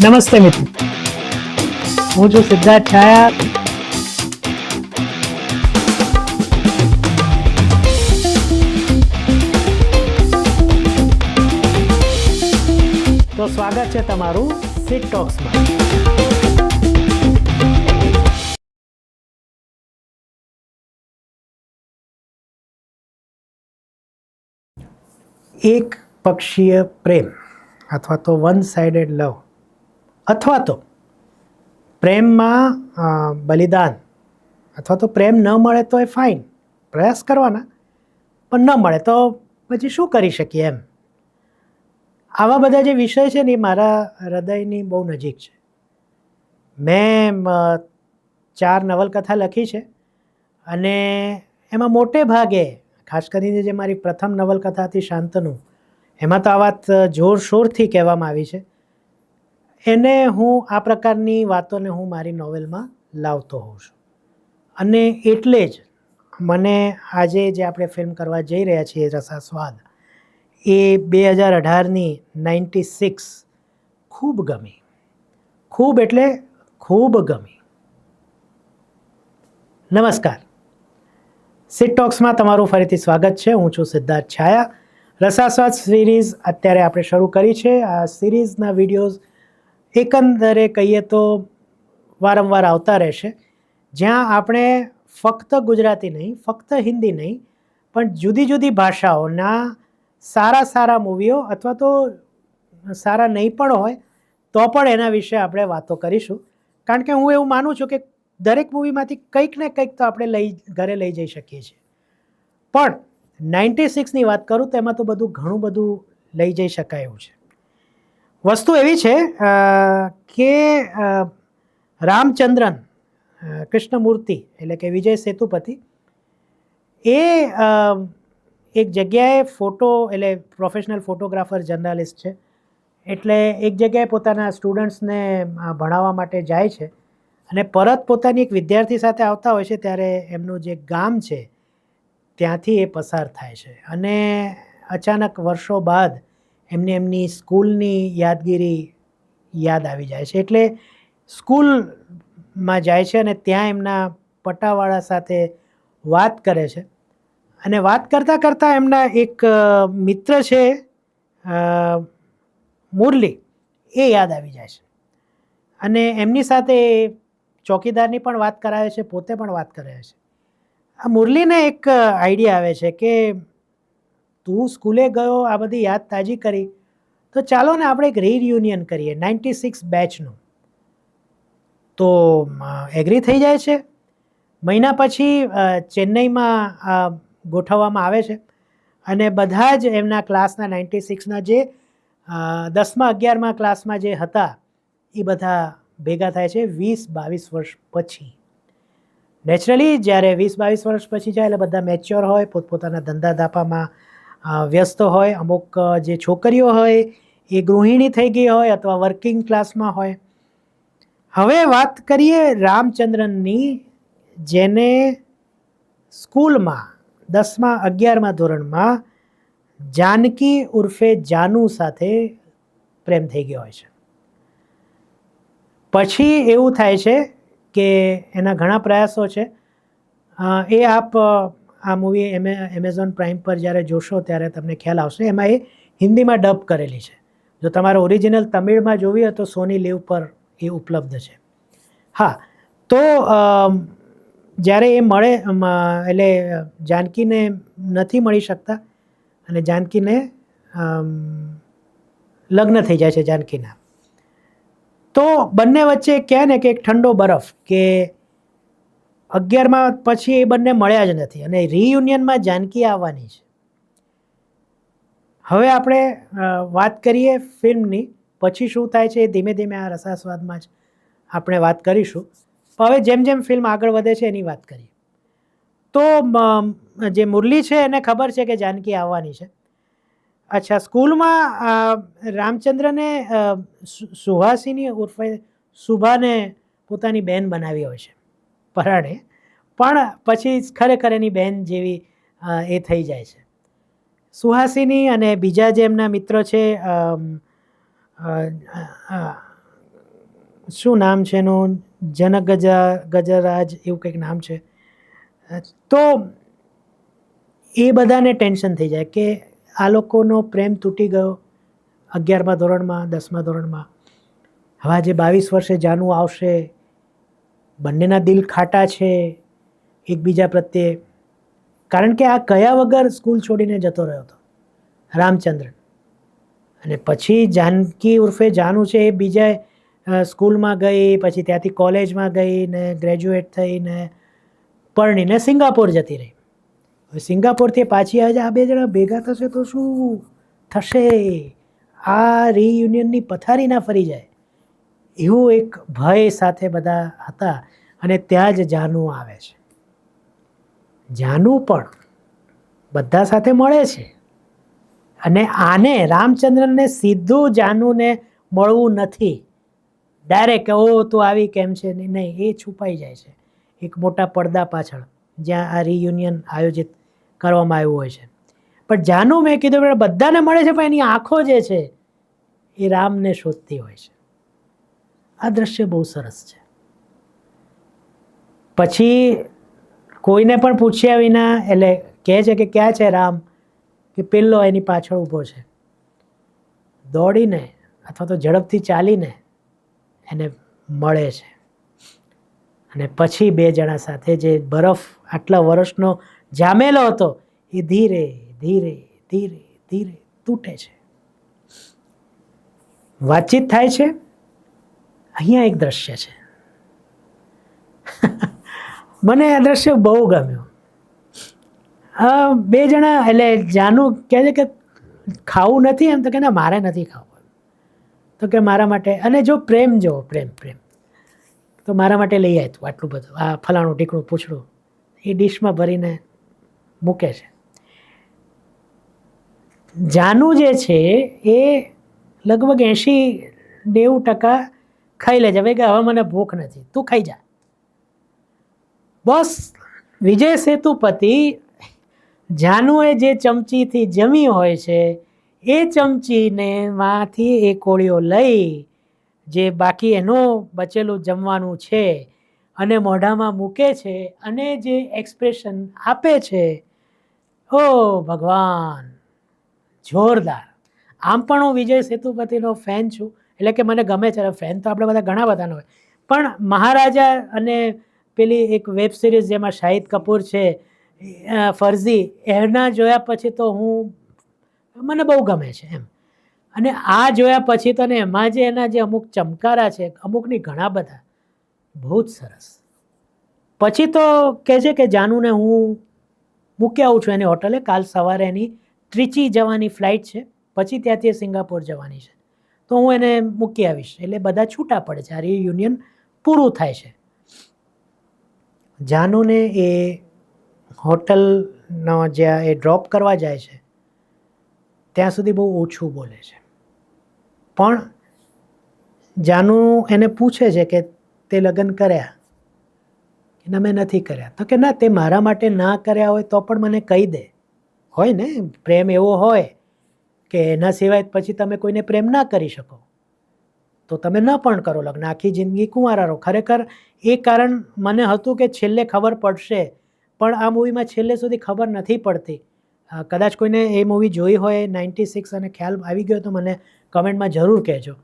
નમસ્તે મિત્રો હું છું સિદ્ધાર્થ છાયા તો સ્વાગત છે તમારું સિટ ટોક્સમાં એક પક્ષીય પ્રેમ અથવા તો વન સાઇડેડ લવ અથવા તો પ્રેમમાં બલિદાન. અથવા તો પ્રેમ ન મળે તો એ ફાઇન પ્રયાસ કરવાના. પણ ન મળે તો પછી શું કરી શકીએ એમ? આવા બધા જે વિષય છે ને એ મારા હૃદયની બહુ નજીક છે. મેં ચાર નવલકથા લખી છે અને એમાં મોટે ભાગે, ખાસ કરીને જે મારી પ્રથમ નવલકથા હતી શાંતનું, એમાં તો આ વાત જોરશોરથી કહેવામાં આવી છે. એને હું આ પ્રકારની વાતોને હું મારી નોવેલમાં લાવતો હોઉં છું. અને એટલે જ મને આજે જે આપણે ફિલ્મ કરવા જઈ રહ્યા છીએ, રસાસ્વાદ, એ બે હજાર અઢારની નાઇન્ટી સિક્સ ખૂબ ગમી. ખૂબ એટલે ખૂબ ગમી. નમસ્કાર. સિટ ટોક્સમાં તમારું ફરીથી સ્વાગત છે. હું છું સિદ્ધાર્થ છાયા. રસાસ્વાદ સિરીઝ અત્યારે આપણે શરૂ કરી છે. આ સિરીઝના વિડીયોઝ એકંદરે કહીએ તો વારંવાર આવતા રહેશે. જ્યાં આપણે ફક્ત ગુજરાતી નહીં, ફક્ત હિન્દી નહીં, પણ જુદી જુદી ભાષાઓના સારા સારા મૂવીઓ અથવા તો સારા નહીં પણ હોય, તો પણ એના વિશે આપણે વાતો કરીશું. કારણ કે હું એવું માનું છું કે દરેક મૂવીમાંથી કંઈક ને કંઈક તો આપણે લઈ, ઘરે લઈ જઈ શકીએ છીએ. પણ નાઇન્ટી સિક્સની વાત કરું તો એમાં તો બધું ઘણું બધું લઈ જઈ શકાય એવું છે. વસ્તુ એવી છે કે રામચંદ્રન કૃષ્ણમૂર્તિ એટલે કે વિજય સેતુપતિ, એ એક જગ્યાએ ફોટો એટલે પ્રોફેશનલ ફોટોગ્રાફર, જર્નાલિસ્ટ છે. એટલે એક જગ્યાએ પોતાના સ્ટુડન્ટ્સને ભણાવવા માટે જાય છે અને પરત પોતાની એક વિદ્યાર્થી સાથે આવતા હોય છે, ત્યારે એમનું જે ગામ છે, ત્યાંથી એ પસાર થાય છે. અને અચાનક વર્ષો બાદ એમને એમની સ્કૂલની યાદગીરી યાદ આવી જાય છે. એટલે સ્કૂલમાં જાય છે અને ત્યાં એમના પટાવાળા સાથે વાત કરે છે. અને વાત કરતાં કરતાં એમના એક મિત્ર છે મુરલી, એ યાદ આવી જાય છે. અને એમની સાથે ચોકીદારની પણ વાત કરાવે છે, પોતે પણ વાત કરે છે. આ મુરલીને એક આઈડિયા આવે છે કે તું સ્કૂલે ગયો, આ બધી યાદ તાજી કરી. તો ચાલો ને આપણે એક રીયુનિયન કરીએ નાઇન્ટી સિક્સ બેચનું તો એગ્રી થઈ જાય છે? મહિના પછી ચેન્નઈમાં ગોઠવવામાં આવે છે. અને બધા જ એમના ક્લાસના નાઇન્ટી સિક્સના જે દસમાં અગિયારમા ક્લાસમાં જે હતા, એ બધા ભેગા થાય છે વીસ બાવીસ વર્ષ પછી. નેચરલી જ્યારે વીસ બાવીસ વર્ષ પછી જાય એટલે બધા મેચ્યોર હોય, પોતપોતાના ધંધા ધાપામાં વ્યસ્ત હોય, અમુક જે છોકરીઓ હોય, એ ગૃહિણી થઈ ગઈ હોય અથવા વર્કિંગ ક્લાસમાં હોય. હવે વાત કરીએ રામચંદ્રનની, જેને સ્કૂલમાં, દસમા, અગિયારમા ધોરણમાં જાનકી ઉર્ફે જાનુ સાથે પ્રેમ થઈ ગયો હોય છે. પછી એવું થાય છે કે એના ઘણા પ્રયાસો છે. એ આપ આ મૂવી એમે એમેઝોન પ્રાઇમ પર જ્યારે જોશો ત્યારે તમને ખ્યાલ આવશે. એમાં એ હિન્દીમાં ડબ કરેલી છે. જો તમારે ઓરિજિનલ તમિળમાં જોવી હોય તો સોની લીવ પર એ ઉપલબ્ધ છે. હા, તો જ્યારે એ મળે એટલે જાનકીને નથી મળી શકતા અને જાનકીને લગ્ન થઈ જાય છે જાનકીના. તો બંને વચ્ચે કહે ને કે એક ઠંડો બરફ કે અગિયારમાં પછી એ બંને મળ્યા જ નથી અને રિયુનિયનમાં જાનકી આવવાની છે. હવે આપણે વાત કરીએ ફિલ્મની. પછી શું થાય છે એ ધીમે ધીમે આ રસાસ્વાદમાં જ આપણે વાત કરીશું. હવે જેમ જેમ ફિલ્મ આગળ વધે છે એની વાત કરીએ. તો જે મુરલી છે એને ખબર છે કે જાનકી આવવાની છે. અચ્છા, સ્કૂલમાં રામચંદ્રને સુહાસિની ઉર્ફે સુભાને પોતાની બેન બનાવી હોય છે. પરાણે. પણ પછી ખરેખર એની બહેન જેવી એ થઈ જાય છે. સુહાસિની અને બીજા જે એમના મિત્ર છે શું નામ છે એનું? જનક ગજા ગજરાજ એવું કંઈક નામ છે. તો એ બધાને ટેન્શન થઈ જાય કે આ લોકોનો પ્રેમ તૂટી ગયો અગિયારમા ધોરણમાં, દસમા ધોરણમાં. હવે આજે બાવીસ વર્ષે જાનું આવશે. બંનેના દિલ ખાટા છે, એકબીજા પ્રત્યે. કારણ કે આ કયા વગર સ્કૂલ છોડીને જતો રહ્યો હતો? રામચંદ્રન. અને પછી જાનકી ઉર્ફે જાનુ છે એ બીજા સ્કૂલમાં ગઈ, પછી ત્યાંથી કોલેજમાં ગઈ ને ગ્રેજ્યુએટ થઈને પરણીને સિંગાપોર જતી રહી. હવે સિંગાપોરથી પાછી આજે આ બે જણા ભેગા થશે તો શું થશે? આ રિયુનિયનની પથારી ના ફરી જાય. એવું એક ભય સાથે બધા હતા અને ત્યાં જ જાનુ આવે છે. જાનુ પણ બધા સાથે મળે છે. અને આને રામચંદ્રનને સીધું જાનુને મળવું નથી. ડાયરેક્ટ ઓ તું આવી કેમ છે? નહીં નહીં, એ છુપાઈ જાય છે. એક મોટા પડદા પાછળ, જ્યાં આ રિયુનિયન આયોજિત કરવામાં આવ્યું હોય છે. પણ જાનુ મેં કીધું બધાને મળે છે, પણ એની આંખો જે છે, એ રામને શોધતી હોય છે. આ દ્રશ્ય બહુ સરસ છે. પછી કોઈને પણ પૂછ્યા વિના, એટલે કહે છે કે ક્યાં છે રામ? કે પેલો એની પાછળ ઊભો છે. દોડીને અથવા તો ઝડપથી ચાલીને એને મળે છે. અને પછી બે જણા સાથે જે બરફ આટલા વર્ષનો જામેલો હતો, એ ધીરે ધીરે ધીરે ધીરે તૂટે છે. વાતચીત થાય છે? અહીંયા એક દ્રશ્ય છે. મને આ દ્રશ્ય બહુ ગમ્યું. બે જણા, એટલે જાનુ કહે છે કે ખાવું નથી એમ તો કે ના, મારે નથી ખાવું. તો કે મારા માટે, અને જો પ્રેમ જો પ્રેમ પ્રેમ. તો મારા માટે લઈ આવ્યું આટલું બધું, આ ફલાણું ટીકણું પૂછડું. એ ડીશમાં ભરીને મૂકે છે. જાનુ જે છે, એ લગભગ એંશી નેવું ટકા ખાઈ લેજે. ભાઈ કે હવે મને ભૂખ નથી. તું ખાઈ જા. બસ વિજય સેતુપતિ જાનુએ જે ચમચીથી જમી હોય છે, એ ચમચીને માંથી એ કોળીઓ લઈ, જે બાકી એનું બચેલું જમવાનું છે, અને મોઢામાં મૂકે છે, અને જે એક્સપ્રેશન આપે છે, ઓ ભગવાન, જોરદાર. આમ પણ હું વિજય સેતુપતિનો ફેન છું. એટલે કે મને ગમે છે ફેન તો આપણે બધા ઘણા બધાનો હોય. પણ મહારાજા અને પેલી એક વેબ સિરીઝ જેમાં શાહિદ કપૂર છે ફરજી એના જોયા પછી તો હું, મને બહુ ગમે છે એમ. અને આ જોયા પછી તો ને એમાં જે એના જે અમુક ચમકારા છે, અમુકની ઘણા બધા, બહુ જ સરસ. પછી તો કહે છે કે જાનુને હું મૂકી આવું છું એની હોટલે. કાલ સવારે એની ત્રિચી જવાની ફ્લાઇટ છે, પછી ત્યાંથી સિંગાપોર જવાની છે. તો હું એને મૂકી આવીશ. એટલે બધા છૂટા પડે છે. આ રિયુનિયન પૂરું થાય છે. જાનુને એ હોટલનો જ્યાં એ ડ્રોપ કરવા જાય છે, ત્યાં સુધી બહુ ઓછું બોલે છે. પણ જાનુ એને પૂછે છે કે તે લગ્ન કર્યા? કે ના, મેં નથી કર્યા. તો કે ના, તે મારા માટે ના કર્યા હોય તો પણ મને કહી દે. હોય ને? પ્રેમ એવો હોય. કે એના સિવાય પછી તમે કોઈને પ્રેમ ના કરી શકો. તો તમે ન પણ કરો લગ્ન. આખી જિંદગી કુંવારા રહો. ખરેખર એ કારણ મને હતું કે છેલ્લે ખબર પડશે. પણ આ મૂવીમાં છેલ્લે સુધી ખબર નથી પડતી. કદાચ કોઈને એ મૂવી જોઈ હોય, નાઇન્ટી સિક્સ અને ખ્યાલ આવી ગયો તો મને કમેન્ટમાં જરૂર કહેજો.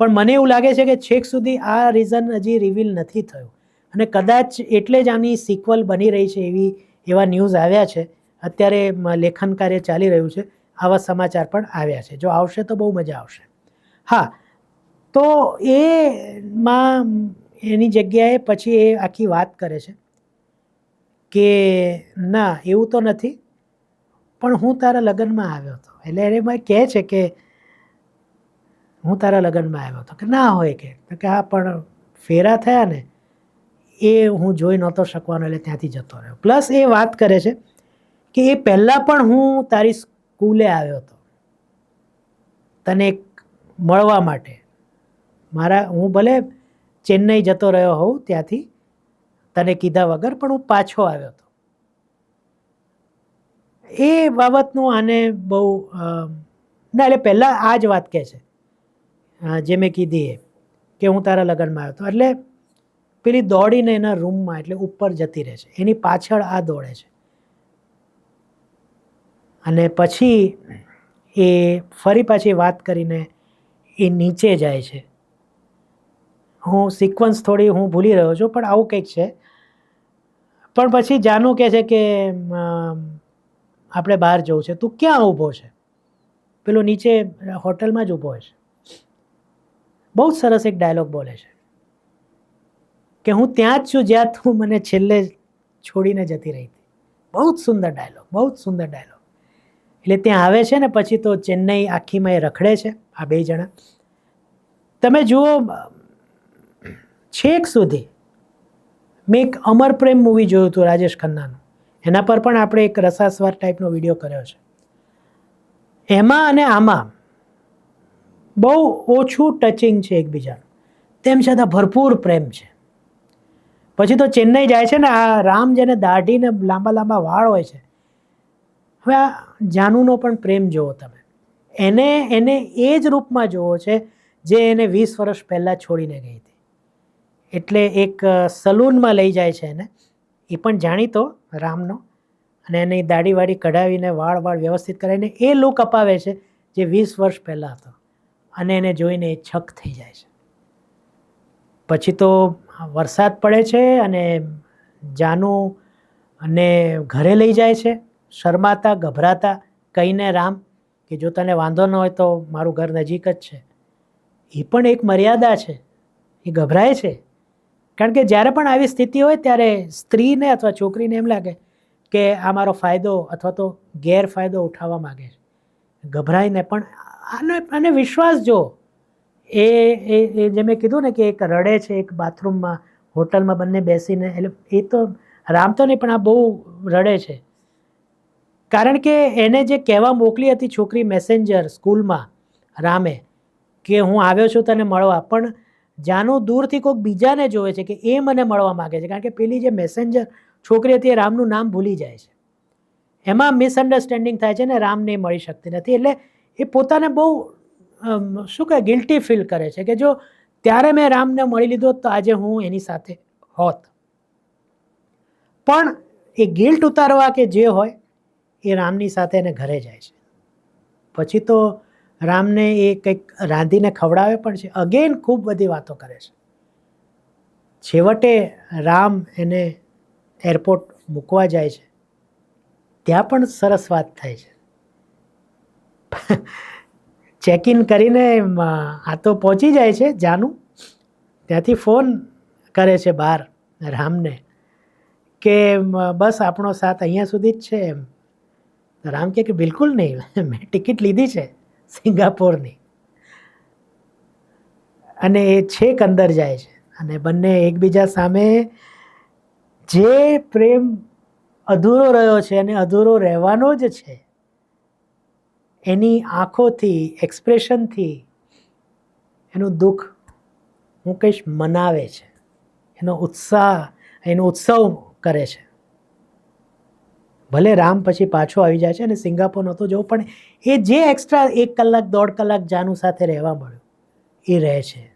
પણ મને એવું લાગે છે કે છેક સુધી આ રીઝન હજી રિવીલ નથી થયું. અને કદાચ એટલે જ આની સિક્વલ બની રહી છે એવી એવા ન્યૂઝ આવ્યા છે. અત્યારે લેખન કાર્ય ચાલી રહ્યું છે. આવા સમાચાર પણ આવ્યા છે. જો આવશે તો બહુ મજા આવશે. હા, તો એમાં એની જગ્યાએ પછી એ આખી વાત કરે છે કે ના, એવું તો નથી, પણ હું તારા લગ્નમાં આવ્યો હતો. એટલે એને મને કહે છે કે હું તારા લગ્નમાં આવ્યો હતો. કે ના હોય કે. તો કે હા, પણ ફેરા થયા ને, એ હું જોઈ નહોતો શકવાનો, એટલે ત્યાંથી જતો રહ્યો. પ્લસ એ વાત કરે છે કે એ પહેલાં પણ હું તારી સ્કૂલે આવ્યો હતો. તને એક મળવા માટે. મારા, હું ભલે ચેન્નઈ જતો રહ્યો હોઉં ત્યાંથી, તને કીધા વગર પણ હું પાછો આવ્યો હતો. એ બાબતનું આને બહુ ના, એટલે પહેલાં આ જ વાત કહે છે જે મેં કીધી એ, કે હું તારા લગ્નમાં આવ્યો હતો. એટલે પેલી દોડીને એના રૂમમાં, એટલે ઉપર જતી રહે છે. એની પાછળ આ દોડે છે. અને પછી એ ફરી પાછી વાત કરીને એ નીચે જાય છે. હું સિક્વન્સ થોડી હું ભૂલી રહ્યો છું, પણ આવું કંઈક છે. પણ પછી જાનુ કહે છે કે આપણે બહાર જવું છે. તું ક્યાં ઊભો છે? પેલો નીચે હોટલમાં જ ઊભો છે. બહુ સરસ એક ડાયલોગ બોલે છે. કે હું ત્યાં જ છું જ્યાં તું મને છેલ્લે છોડીને જતી રહી હતી. બહુ જ સુંદર ડાયલોગ, બહુ જ સુંદર ડાયલોગ. એટલે ત્યાં આવે છે ને, પછી તો ચેન્નઈ આખીમાં એ રખડે છે, આ બે જણા. તમે જુઓ, છેક સુધી મેં એક અમર પ્રેમ મૂવી જોયું હતું રાજેશ ખન્નાનું. એના પર પણ આપણે એક રસાસ્વાર ટાઈપનો વીડિયો કર્યો છે. એમાં અને આમાં બહુ ઓછું ટચિંગ છે એકબીજાનું. તેમ છતાં ભરપૂર પ્રેમ છે. પછી તો ચેન્નઈ જાય છે ને, આ રામ જેને દાઢીને લાંબા લાંબા વાળ હોય છે હવે આ જાનુનો પણ પ્રેમ જુઓ તમે. એને એને એ જ રૂપમાં જોવો છે જે એને વીસ વર્ષ પહેલાં છોડીને ગઈ હતી. એટલે એક સલૂનમાં લઈ જાય છે એને. એ પણ જાણીતો રામનો. અને એની દાઢી વાડી કઢાવીને વાળ વાળ વ્યવસ્થિત કરાવીને એ લુક અપાવે છે જે વીસ વર્ષ પહેલાં હતો. અને એને જોઈને એ છક થઈ જાય છે. પછી તો વરસાદ પડે છે અને જાનુ અને ઘરે લઈ જાય છે. શરમાતા, ગભરાતા, કહીને રામ કે જો તને વાંધો ન હોય તો મારું ઘર નજીક જ છે. એ પણ એક મર્યાદા છે. એ ગભરાય છે. કારણ કે જ્યારે પણ આવી સ્થિતિ હોય ત્યારે સ્ત્રીને અથવા છોકરીને એમ લાગે કે આ મારો ફાયદો અથવા તો ગેરફાયદો ઉઠાવવા માગે છે. ગભરાઈને પણ આનો, આને વિશ્વાસ જો. એ એ જે મેં કીધું ને કે એક રડે છે, એક બાથરૂમમાં, હોટલમાં બંને બેસીને, એટલે એ તો રામ તો નહીં, પણ આ બહુ રડે છે. કારણ કે એને જે કહેવા મોકલી હતી છોકરી મેસેન્જર સ્કૂલમાં રામે કે હું આવ્યો છું તને મળવા, પણ જાનું દૂરથી કોઈક બીજાને જોવે છે કે એ મને મળવા માગે છે. કારણ કે પેલી જે મેસેન્જર છોકરી હતી એ રામનું નામ ભૂલી જાય છે. એમાં મિસઅન્ડરસ્ટેન્ડિંગ થાય છે ને રામને નહીં મળી શકતી નથી. એટલે એ પોતાને બહુ શું કહે ગિલ્ટી ફીલ કરે છે કે જો ત્યારે મેં રામને મળી લીધો તો આજે હું એની સાથે હોત. પણ એ ગિલ્ટ ઉતારવા કે જે હોય એ રામની સાથે એને ઘરે જાય છે. પછી તો રામને એ કંઈક રાંધીને ખવડાવે પણ છે. અગેન ખૂબ બધી વાતો કરે છે. છેવટે રામ એને એરપોર્ટ મૂકવા જાય છે. ત્યાં પણ સરસ વાત થાય છે. ચેક ઇન કરીને આ તો પહોંચી જાય છે જાનું. ત્યાંથી ફોન કરે છે બહાર રામને કે બસ આપણો સાથ અહીંયા સુધી જ છે એમ. રામ કે બિલકુલ નહીં. મેં ટિકિટ લીધી છે સિંગાપોરની. અને એ છેક અંદર જાય છે. અને બંને એકબીજા સામે જે પ્રેમ અધૂરો રહ્યો છે અને અધૂરો રહેવાનો જ છે, એની આંખોથી એક્સપ્રેશનથી એનું દુઃખ હું કહીશ મનાવે છે. એનો ઉત્સાહ, એનો ઉત્સવ કરે છે. ભલે રામ પછી પાછો આવી જાય છે અને સિંગાપોર નહોતો જવું, પણ એ જે એક્સ્ટ્રા એક કલાક, દોઢ કલાક જાનુ સાથે રહેવા મળ્યું. એ રહે છે.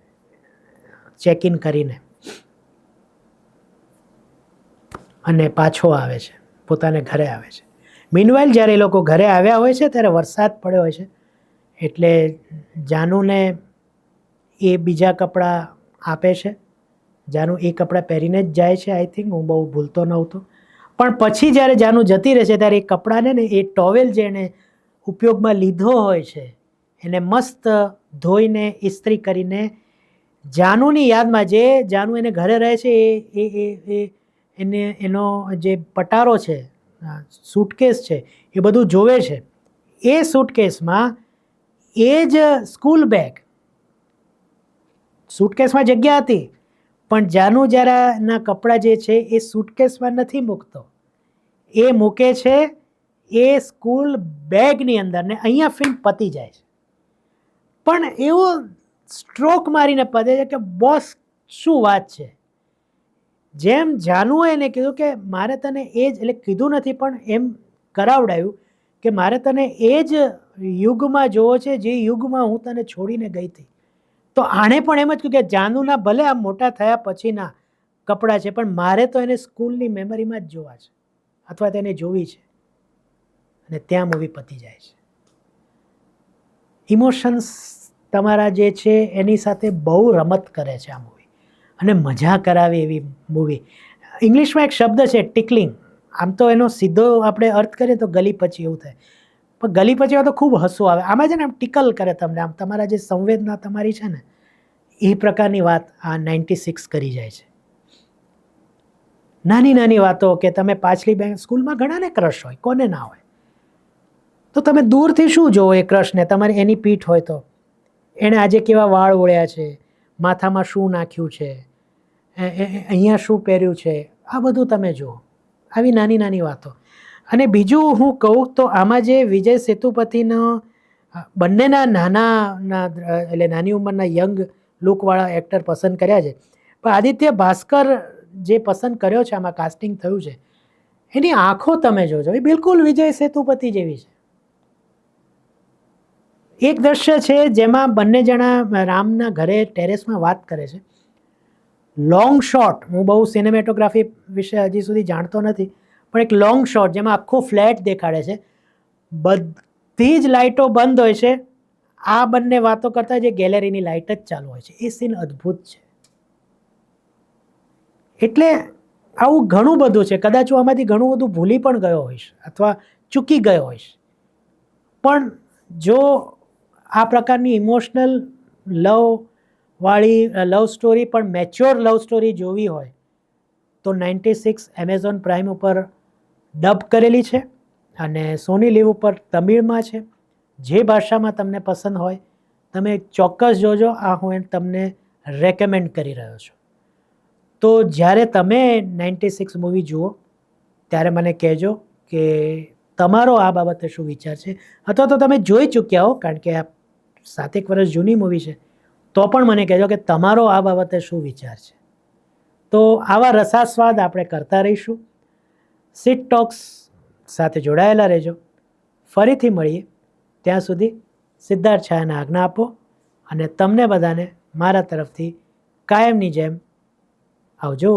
ચેક ઇન કરીને. અને પાછો આવે છે. પોતાને ઘરે આવે છે. મીનવાઇલ જ્યારે એ લોકો ઘરે આવ્યા હોય છે, ત્યારે વરસાદ પડ્યો હોય છે. એટલે જાનુને એ બીજા કપડાં આપે છે. જાનુ એ કપડાં પહેરીને જ જાય છે આઈ થિંક હું બહુ ભૂલતો નહોતો. પણ પછી જ્યારે જાનું જતી રહે છે ત્યારે એ કપડાને ને એ ટોવેલ જે એણે ઉપયોગમાં લીધો હોય છે, એને મસ્ત ધોઈને ઇસ્ત્રી કરીને જાનુની યાદમાં જે જાનુ એને ઘરે રહે છે, એ એ એ એને, એનો જે પટારો છે સૂટકેસ છે, એ બધું જોવે છે. એ સૂટકેસમાં એ જ સ્કૂલ બેગ સૂટકેસમાં જગ્યા હતી. પણ જાનુ જરાના કપડાં જે છે એ સૂટકેસમાં નથી મૂકતો. એ મૂકે છે, એ સ્કૂલ બેગની અંદર ને અહીંયા ફિલ્મ પતી જાય છે. પણ એવો સ્ટ્રોક મારીને પતે છે કે બોસ શું વાત છે? જેમ જાનુએ એને કીધું કે મારે તને એ જ, એટલે કીધું નથી પણ એમ કરાવડાયું કે મારે તને એ જ યુગમાં જોવો છે જે યુગમાં હું તને છોડીને ગઈ હતી. તો આણે પણ એમ જ કહ્યું કે જાનુના ભલે આ મોટા થયા પછીના કપડાં છે, પણ મારે તો એને સ્કૂલની મેમરીમાં જ જોવા છે, અથવા તેને જોવી છે. અને ત્યાં મૂવી પતી જાય છે. ઇમોશન્સ તમારા જે છે, એની સાથે બહુ રમત કરે છે આ મૂવી. અને મજા કરાવે એવી મૂવી. ઇંગ્લિશમાં એક શબ્દ છે ટિકલિંગ આમ તો એનો સીધો આપણે અર્થ કરીએ તો ગલી પછી એવું થાય. પણ ગલી પછી તો ખૂબ હસવું આવે. આમાં છે ને આમ ટિકલ કરે તમને. આમ તમારા જે સંવેદના તમારી છે ને, એ પ્રકારની વાત આ નાઇન્ટી સિક્સ કરી જાય છે. નાની નાની વાતો કે તમે પાછલી બેંક સ્કૂલમાં ઘણાને ક્રશ હોય, કોને ના હોય? તો તમે દૂરથી શું જોવો એ ક્રશને તમારી એની પીઠ હોય તો. એણે આજે કેવા વાળ ઓળ્યા છે? માથામાં શું નાખ્યું છે? અહીંયા શું પહેર્યું છે? આ બધું તમે જુઓ. આવી નાની નાની વાતો. અને બીજું હું કહું તો આમાં જે વિજય સેતુપતિનો બંનેના નાના એટલે નાની ઉંમરના યંગ લુકવાળા એક્ટર પસંદ કર્યા છે. પણ આદિત્ય ભાસ્કર જે પસંદ કર્યો છે, આમાં કાસ્ટિંગ થયું છે, એની આંખો તમે જોજો. એ બિલકુલ વિજય સેતુપતિ જેવી છે. એક દ્રશ્ય છે જેમાં બંને જણા રામના ઘરે ટેરેસમાં વાત કરે છે. લોંગ શોટ હું બહુ સિનેમેટોગ્રાફી વિશે હજી સુધી જાણતો નથી. પણ એક લોંગ શોટ જેમાં આખો ફ્લેટ દેખાડે છે. બધી જ લાઇટો બંધ હોય છે. આ બંને વાતો કરતા જે ગેલેરીની લાઇટ જ ચાલુ હોય છે. એ સીન અદ્ભુત છે. એટલે આવું ઘણું બધું છે. કદાચ હું આમાંથી ઘણું બધું ભૂલી પણ ગયો હોઈશ અથવા ચૂકી ગયો હોઈશ. પણ જો આ પ્રકારની ઇમોશનલ લવવાળી લવ સ્ટોરી પણ મેચ્યોર લવ સ્ટોરી જોવી હોય, તો નાઇન્ટી સિક્સ એમેઝોન પ્રાઇમ ઉપર ડબ કરેલી છે અને સોની લીવ ઉપર તમિળમાં છે. જે ભાષામાં તમને પસંદ હોય, તમે ચોક્કસ જોજો. આ હું તમને રેકમેન્ડ કરી રહ્યો છું. તો જ્યારે તમે નાઇન્ટી સિક્સ મૂવી જુઓ, ત્યારે મને કહેજો કે તમારો આ બાબતે શું વિચાર છે? અથવા તો તમે જોઈ ચૂક્યા હો, કારણ કે આ સાતેક વર્ષ જૂની મૂવી છે, તો પણ મને કહેજો કે તમારો આ બાબતે શું વિચાર છે? તો આવા રસાસ્વાદ આપણે કરતા રહીશું. સીટ ટોક્સ સાથે જોડાયેલા રહેજો. ફરીથી મળીએ. ત્યાં સુધી સિદ્ધાર્થ શાહને આજ્ઞા આપો અને તમને બધાને મારા તરફથી કાયમની જેમ આવજો.